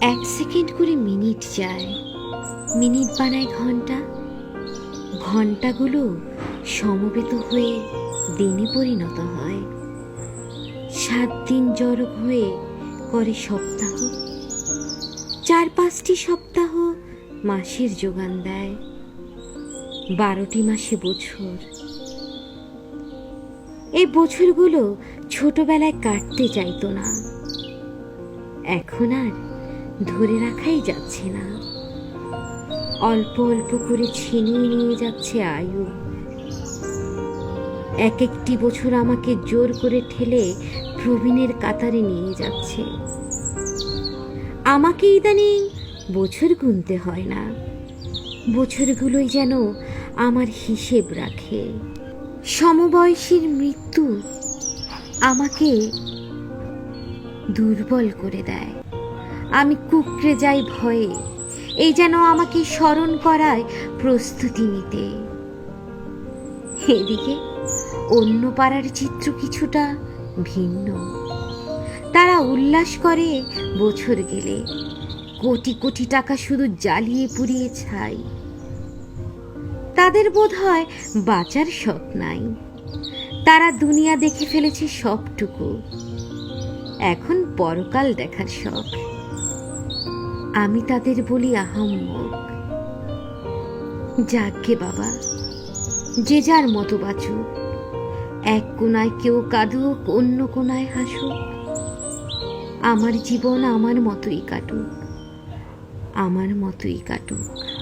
এক সেকেন্ড করে মিনিট যায়। মিনিট বানায় ঘণ্টা। ঘন্টাগুলো সমবেত হয়ে দিনে পরিণত হয়। সাত দিন জড়ো হয়ে করে সপ্তাহ। চার পাঁচটি সপ্তাহ মাসের যোগান দেয়। বারোটি মাসে বছর। এই বছরগুলো ছোটবেলায় কাটতে চাইতো না। এখন আর ধরে রাখাই যাচ্ছে না। অল্প অল্প করে ছিনিয়ে নিয়ে যাচ্ছে আয়ু। এক একটি বছর আমাকে জোর করে ঠেলে প্রবীণের কাতারে নিয়ে যাচ্ছে। আমাকে ইদানিং বছর গুনতে হয় না। বছরগুলোই যেন আমার হিসেব রাখে। সমবয়সীর মৃত্যু আমাকে দুর্বল করে দেয়। আমি কুকড়ে যাই ভয়ে। এই যেন আমাকে স্মরণ করায় প্রস্তুতি নিতে। এদিকে অন্য পাড়ার চিত্র কিছুটা ভিন্ন। তারা উল্লাস করে বছর গেলে। কোটি কোটি টাকা শুধু জ্বালিয়ে পুড়িয়ে ছাই। তাদের বোধ হয় বাঁচার শখ নাই। তারা দুনিয়া দেখে ফেলেছে সবটুকু। এখন পরকাল দেখার শখ। আমি তাদের বলি আহাম্মক। যাকে বাবা, যে যার মতো বাঁচুক এক কোনায় কেউ কাঁদুক, অন্য কোনায় হাসুক। আমার জীবন আমার মতোই কাটুক, আমার মতোই কাটুক।